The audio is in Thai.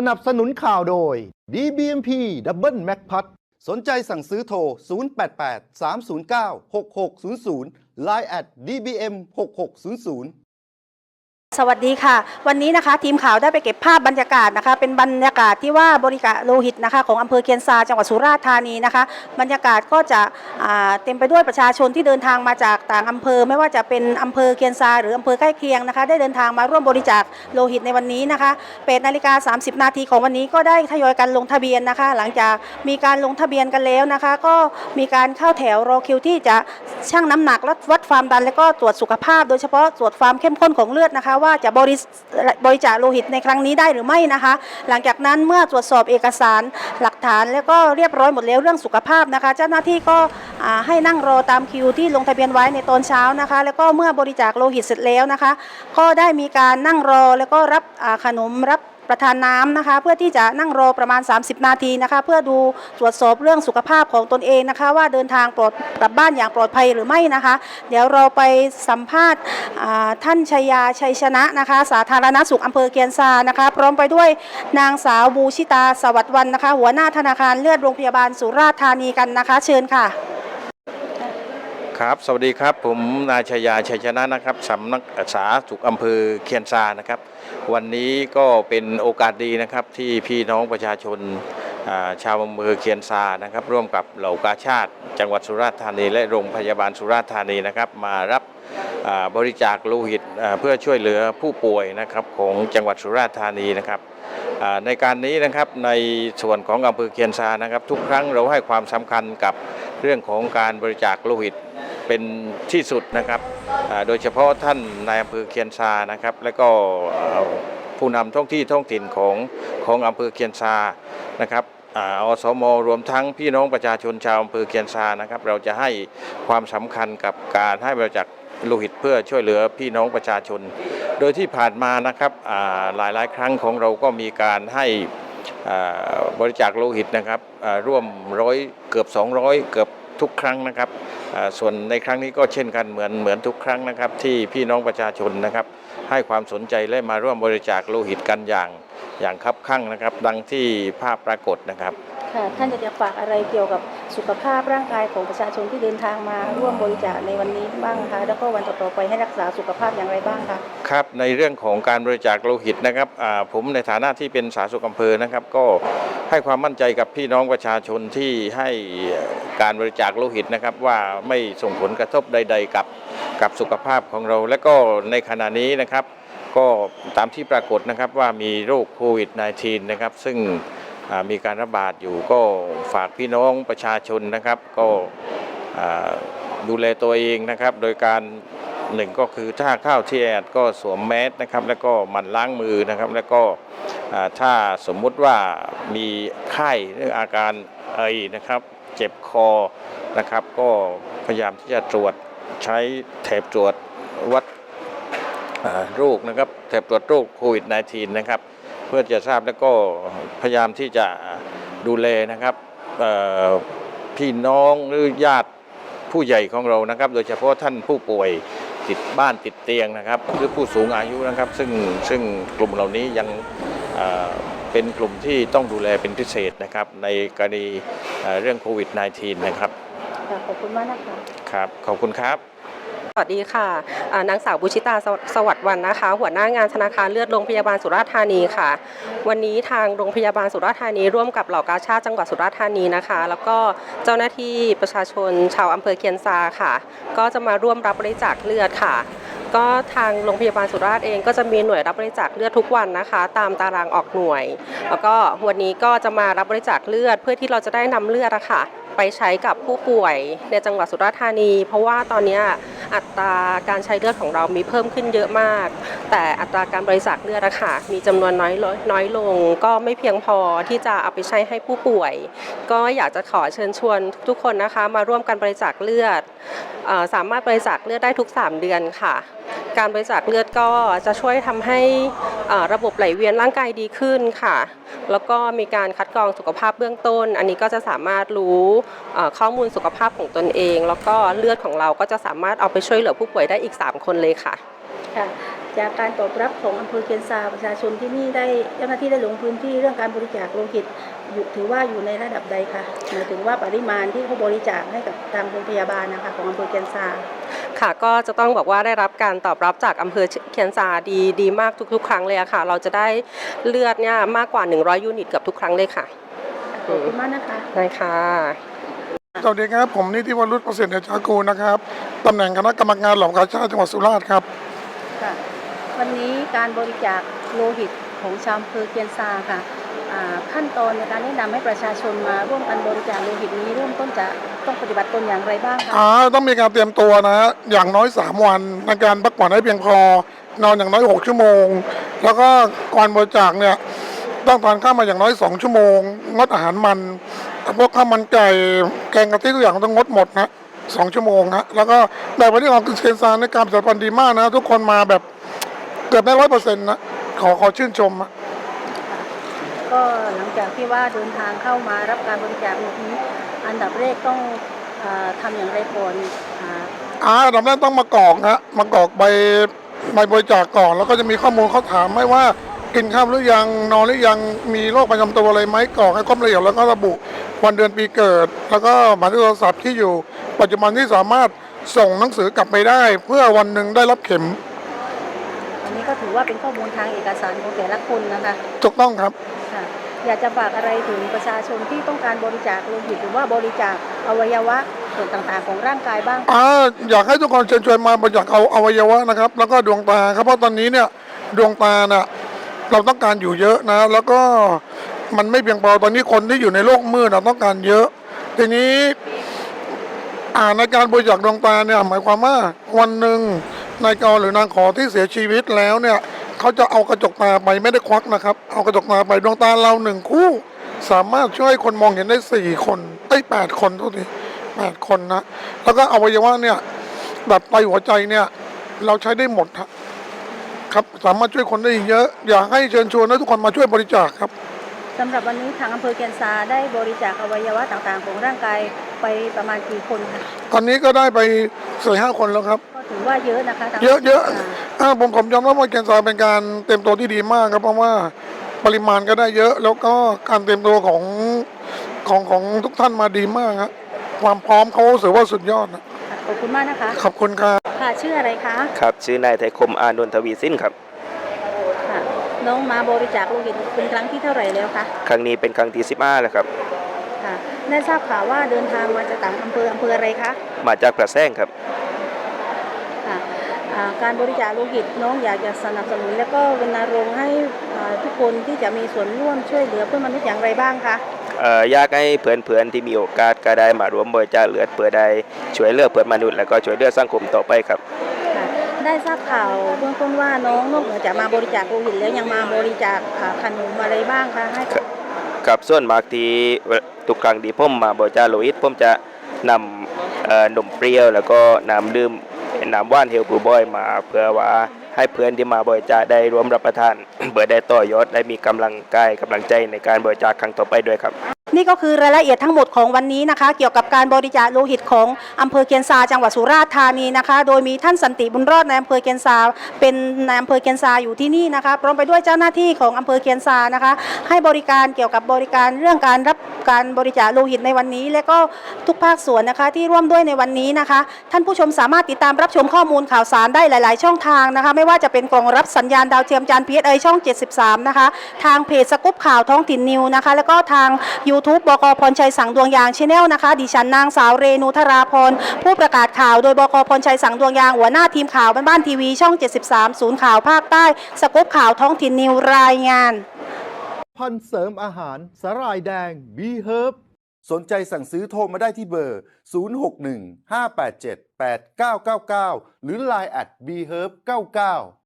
สนับสนุนข่าวโดย DBMP Double Mac p a t สนใจสั่งซื้อโทร 088 309 6600 Line at DBM 6600 สวัสดีค่ะ วันนี้นะคะทีมข่าวได้ไปเก็บภาพบรรยากาศนะคะ เป็นบรรยากาศที่ว่าบริการโลหิตนะคะของอำเภอเคียนซาจังหวัดสุราษฎร์ธานีนะคะ บรรยากาศก็จะเต็มไปด้วยประชาชนที่เดินทางมาจากต่างอำเภอ ไม่ว่าจะเป็นอำเภอเคียนซาหรืออำเภอใกล้เคียงนะคะ ได้เดินทางมาร่วมบริจาคโลหิตในวันนี้นะคะ8นาฬิกา 30 นาทีของวันนี้ก็ได้ทยอยกันลงทะเบียนนะคะ หลังจากมีการลงทะเบียนกันแล้วนะคะ ก็มีการเข้าแถวรอคิวที่จะชั่งน้ำหนักและวัดความดัน และก็ตรวจสุขภาพ โดยเฉพาะตรวจความเข้มข้นของเลือดนะคะว่าจะบริบริจาคโลหิตในครั้งนี้ได้หรือไม่นะคะ หลังจากนั้นเมื่อตรวจสอบเอกสารหลักฐาน แล้วก็เรียบร้อยหมดแล้วเรื่องสุขภาพนะคะ เจ้าหน้าที่ก็ให้นั่งรอตามคิวที่ลงทะเบียนไว้ในตอนเช้านะคะ แล้วก็เมื่อบริจาคโลหิตเสร็จแล้วนะคะ ก็ได้มีการนั่งรอแล้วก็รับขนมรับ ประทานน้ำนะคะ เพื่อที่จะนั่งรอประมาณ 30 นาทีนะคะ เพื่อดูตรวจสอบเรื่องสุขภาพของตนเองนะคะ ว่าเดินทางปลอดกลับบ้านอย่างปลอดภัยหรือไม่นะคะ เดี๋ยวเราไปสัมภาษณ์ท่านชัยยาชัยชนะนะคะ สาธารณสุขอำเภอเกียนซานะคะ พร้อมไปด้วยนางสาวบูชิตาสวัสดิ์วันนะคะ หัวหน้าธนาคารเลือดโรงพยาบาลสุราษฎร์ธานีกันนะคะ เชิญค่ะ ครับ สวัสดีครับ ผมนายชยาชัยชนะนะครับสำนักสาธารณสุขอำเภอเคียนซานะครับ วันนี้ก็เป็นโอกาสดีนะครับที่พี่น้องประชาชนชาวอำเภอเคียนซานะครับ ร่วมกับเหล่ากาชาติ จังหวัดสุราษฎร์ธานี และโรงพยาบาลสุราษฎร์ธานีนะครับ มารับบริจาคโลหิตเพื่อช่วยเหลือผู้ป่วยนะครับของจังหวัดสุราษฎร์ธานีนะครับในการนี้นะครับในส่วนของอำเภอเคียนซานะครับ ทุกครั้งเราให้ความสำคัญกับเรื่องของการบริจาคโลหิต เป็นที่สุดนะครับโดยเฉพาะท่านนายอำเภอเคียนซานะครับ และก็ผู้นำท้องที่ท้องถิ่นของของอำเภอเคียนซานะครับอ่าอสมรวมทั้งพี่น้องประชาชนชาวอำเภอเคียนซานะครับ เราจะให้ความสำคัญกับการให้บริจาคโลหิตเพื่อช่วยเหลือพี่น้องประชาชน โดยที่ผ่านมานะครับหลายหลายครั้งของเราก็มีการให้บริจาคโลหิตนะครับร่วมร้อยเกือบ 200 เกือบ ทุกครั้งนะครับส่วนในครั้งนี้ก็เช่นกันเหมือนเหมือนทุกครั้งนะครับ ที่พี่น้องประชาชนนะครับ ให้ความสนใจและมาร่วมบริจาคโลหิตกันอย่างอย่างคับข้างนะครับ ดังที่ภาพปรากฏนะครับ ค่ะท่านจะฝากอะไรเกี่ยวกับสุขภาพร่างกายของประชาชนที่เดินทางมาร่วมบริจาคในวันนี้บ้างคะแล้วก็วันต่อๆไปให้รักษาสุขภาพอย่างไรบ้างคะครับในเรื่องของการบริจาคโลหิตนะครับผมในฐานะที่เป็นสาธารณสุขอำเภอนะครับ ก็ให้ความมั่นใจกับพี่น้องประชาชนที่ให้การบริจาคโลหิตนะครับ ว่าไม่ส่งผลกระทบใด ๆ กับกับสุขภาพของเรา และก็ในขณะนี้นะครับ ก็ตามที่ปรากฏนะครับว่ามีโรคโควิด -19 นะครับ ซึ่ง มีการระบาดอยู่ก็ฝากพี่น้องประชาชนนะครับ ก็ดูแลตัวเองนะครับ โดยการหนึ่งก็คือถ้าเข้าที่แอดก็สวมแมสนะครับ แล้วก็มันล้างมือนะครับ แล้วก็ถ้าสมมุติว่ามีไข้หรืออาการไอนะครับเจ็บคอนะครับ ก็พยายามที่จะตรวจใช้แถบตรวจวัดโรคนะครับแถบตรวจโรคโควิด -19 นะครับ เพื่อจะทราบแล้วก็พยายามที่จะดูแลนะครับเอ่อพี่น้องหรือญาติผู้ใหญ่ของเรานะครับ โดยเฉพาะท่านผู้ป่วยติดบ้านติดเตียงนะครับ หรือผู้สูงอายุนะครับ ซึ่งซึ่งกลุ่มเหล่านี้ยังเอ่อเป็นกลุ่มที่ต้องดูแลเป็นพิเศษนะครับ ในกรณีเอ่อเรื่องโควิด -19 นะครับค่ะขอบคุณมากนะคะครับ ขอบคุณครับส วัสดีค่ะนางสาวบุชิตาสวัสดิ์วันนะคะ หัวหน้างานธนาคารเลือดโรงพยาบาลสุราษฎร์ธานีค่ะ วันนี้ทางโรงพยาบาลสุราษฎร์ธานีร่วมกับเหล่ากาชาติจังหวัดสุราษฎร์ธานีนะคะ แล้วก็เจ้าหน้าที่ประชาชนชาวอำเภอเคียนซาค่ะ ก็จะมาร่วมรับบริจาคเลือดค่ะ ก็ทางโรงพยาบาลสุราษฎร์เองก็จะมีหน่วยรับบริจาคเลือดทุกวันนะคะ ตามตารางออกหน่วย แล้วก็วันนี้ก็จะมารับบริจาคเลือด เพื่อที่เราจะได้นำเลือดอะค่ะ ไปใช้กับผู้ป่วยในจังหวัดสุราษฎร์ธานี เพราะว่าตอนนี้ อัตราการใช้เลือดของเรามีเพิ่มขึ้นเยอะมาก แต่อัตราการบริจาคเลือดอะค่ะมีจำนวนน้อยลงน้อยลง ก็ไม่เพียงพอที่จะเอาไปใช้ให้ผู้ป่วย ก็อยากจะขอเชิญชวนทุกคนนะคะ มาร่วมกันบริจาคเลือดสามารถบริจาคเลือดได้ทุก 3 เดือนค่ะ การบริจาคเลือดก็จะช่วยทำให้ระบบไหลเวียนร่างกายดีขึ้นค่ะ แล้วก็มีการคัดกรองสุขภาพเบื้องต้น อันนี้ก็จะสามารถรู้ข้อมูลสุขภาพของตนเอง แล้วก็เลือดของเราก็จะสามารถเอาไปช่วยเหลือผู้ป่วยได้อีก 3 คนเลยค่ะค่ะจากการตอบรับของอำเภอเคียนซาประชาชนที่นี่ได้เจ้าหน้าที่ได้ลงพื้นที่เรื่องการบริจาคโลหิตอยู่ถือว่าอยู่ในระดับใดคะหมายถึงว่าปริมาณที่เขาบริจาคให้กับทางโรงพยาบาลนะคะของอำเภอเคียนซา ค่ะก็จะต้องบอกว่าได้รับการตอบรับจากอำเภอเคียนซาดีดีมากทุก ๆ ครั้งเลยอะค่ะ เราจะได้เลือดเนี่ยมากกว่า 100 ยูนิตเกับทุกครั้งเลยค่ะขอบคุณมากนะคะ ได้ค่ะสวัสดีครับ ผมนิติวรุษประสิทธิ์เดชากูลนะครับตำแหน่งคณะกรรมการหลอมกาชาติจังหวัดสุราษฎร์ครับค่ะวันนี้การบริจาคโลหิตของชาวอำเภอเคียนซาค่ะอ่า ขั้นตอนในการแนะนำให้ประชาชนมาร่วมกันบริจาคโลหิตนี้เริ่มต้นจะต้องปฏิบัติตนอย่างไรบ้างคะอ่าต้องมีการเตรียมตัวนะ อย่างน้อย 3 วันในการพักผ่อนให้เพียงพอนอนอย่างน้อย 6 ชั่วโมง แล้วก็ก่อนบริจาคเนี่ยต้องทานข้าวมาอย่างน้อย 2 ชั่วโมง งดอาหารมันพวกข้าวมันไก่แกงกะทิทุกอย่างต้องงดหมดนะสองชั่วโมงฮะแล้วก็แต่วันนี้ของเคนซานในการจัดพันธ์ดีมากนะ ทุกคนมาแบบเกือบได้ร้อยเปอร์เซ็นต์นะขอขอชื่นชมอะ ก็หลังจากที่ว่าเดินทางเข้ามารับการบริจาคโลหิตนี้ อันดับแรกต้องอาทำอย่างไรก่อนอ่าอ่าอันดับแรกต้องมากรอกฮะมากรอกใบใบบริจาคก่อน แล้วก็จะมีข้อมูลเขาถามไม่ว่ากินข้าวหรือยังนอนหรือยังมีโรคประจำตัวอะไรไหมกรอกให้ครบละเอียดแล้วก็ระบุวันเดือนปีเกิด แล้วก็หมายเลขโทรศัพท์ที่อยู่ ปัจจุบันที่สามารถส่งหนังสือกลับไปได้ เพื่อวันหนึ่งได้รับเข็ม ถือว่าเป็นข้อมูลทางเอกสารของแต่ละคนนะคะถูกต้องครับค่ะอยากจะฝากอะไรถึงประชาชนที่ต้องการบริจาคโลหิตหรือว่าบริจาคอวัยวะส่วนต่างๆ ของร่างกายบ้างอ่าอยากให้ทุกคนเชิญชวนมาบริจาคเอาอวัยวะนะครับ แล้วก็ดวงตาครับเพราะตอนนี้เนี่ยดวงตาน่ะเราต้องการอยู่เยอะนะ แล้วก็มันไม่เพียงพอตอนนี้คนที่อยู่ในโลกมืดเราต้องการเยอะ ทีนี้อ่าในการบริจาคดวงตาเนี่ยหมายความว่าวันหนึ่ง นายกอหรือนางขอที่เสียชีวิตแล้วเนี่ยเขาจะเอากระจกตาไปไม่ได้ควักนะครับ เอากระจกตาไปดวงตาเราหนึ่งคู่ สามารถช่วยคนมองเห็นได้สี่คนไอ้แปดคนท่านี้แปดคนนะ แล้วก็อวัยวะเนี่ยแบบไตหัวใจเนี่ย เราใช้ได้หมดครับสามารถช่วยคนได้เยอะ อยากให้เชิญชวนให้ทุกคนมาช่วยบริจาคครับสำหรับวันนี้ทางอำเภอเกียนซาได้บริจาคอวัยวะต่างๆ ของร่างกาย ไปประมาณกี่คนคะตอนนี้ก็ได้ไปสี่ห้าคนแล้วครับ ก็ถือว่าเยอะนะคะทางเยอะเยอะาอ่าผมผมยอมรับว่าแกนซาเป็นการเตรียมตัวที่ดีมากครับเพราะว่าปริมาณก็ได้เยอะ แล้วก็การเตรียมตัวของของของทุกท่านมาดีมากครับความพร้อมเขาถือว่าสุดยอดนะค่ะขอบคุณมากนะคะ ขอบคุณครับค่ะชื่ออะไรคะ ครับ ชื่อนายไทยคมอานนท์ทวีสิ้นครับค่ะน้องมาบริจาคโลหิตเป็นครั้งที่เท่าไหร่แล้วคะ ครั้งนี้เป็นครั้งที่15แล้วครับ ค่ะได้ทราบข่าวว่าเดินทางมาจากต่างอำเภออำเภออะไรคะมาจากกระแซงครับ ค่ะอ่าการบริจาคโลหิตน้องอยากจะสนับสนุน แล้วก็รณรงค์ให้อ่าทุกคนที่จะมีส่วนร่วมช่วยเหลือเพื่อนมนุษย์อย่างไรบ้างคะ เอ่ออยากให้เพื่อนๆที่มีโอกาสก็ได้มารวมบริจาคเลือดเพื่อได้ช่วยเหลือเพื่อนมนุษย์แล้วก็ช่วยเหลือสังคมต่อไปครับ ค่ะได้ทราบข่าวเบื้องต้นว่าน้องนอกเหนือจากมาบริจาคโลหิตแล้วยังมาบริจาคอ่าขนมอะไรบ้างคะให้กับครับส่วนมากที่ ทุกครั้งที่ผมมาบริจาคโลหิตผมจะนำนมเปรี้ยว แล้วก็น้ำดื่มน้ำว่านเฮลบูบอยมาเพื่อว่าให้เพื่อนที่มาบริจาคได้ร่วมรับประทานเพื่อได้ต่อยอดได้มีกำลังกายกำลังใจในการบริจาคครั้งต่อไปด้วยครับ นี่ก็คือรายละเอียดทั้งหมดของวันนี้นะคะ เกี่ยวกับการบริจาคโลหิตของอำเภอเกียนซาจังหวัดสุราษฎร์ธานีนะคะ โดยมีท่านสันติบุญรอดในอำเภอเกียนซาเป็นในอำเภอเกียนซาอยู่ที่นี่นะคะพร้อมไปด้วยเจ้าหน้าที่ของอำเภอเกียนซานะคะ ให้บริการเกี่ยวกับบริการเรื่องการรับการบริจาคโลหิตในวันนี้ และก็ทุกภาคส่วนนะคะ ที่ร่วมด้วยในวันนี้นะคะ ท่านผู้ชมสามารถติดตามรับชมข้อมูลข่าวสารได้หลาย ๆ ช่องทางนะคะ ไม่ว่าจะเป็นกล่องรับสัญญาณดาวเทียมจานพีเอช่อง 73 นะคะ ทางเพจสกุปข่าวท้องถิ่นนิวนะคะ แล้วก็ทาง YouTube บกพรชัยสังดวงยางชแนลนะคะ ดิฉันนางสาวเรนูธราพรผู้ประกาศข่าวโดยบกพรชัยสังดวงยางหัวหน้าทีมข่าวบ้านบ้านทีวีช่อง 73 ศูนย์ข่าวภาคใต้ สกุปข่าวท้องถิ่นนิวรายงาน พันเสริมอาหารสาหร่ายแดง B Herb สนใจสั่งซื้อโทรมาได้ที่เบอร์ 061 587 8999 หรือ Line at B Herb 99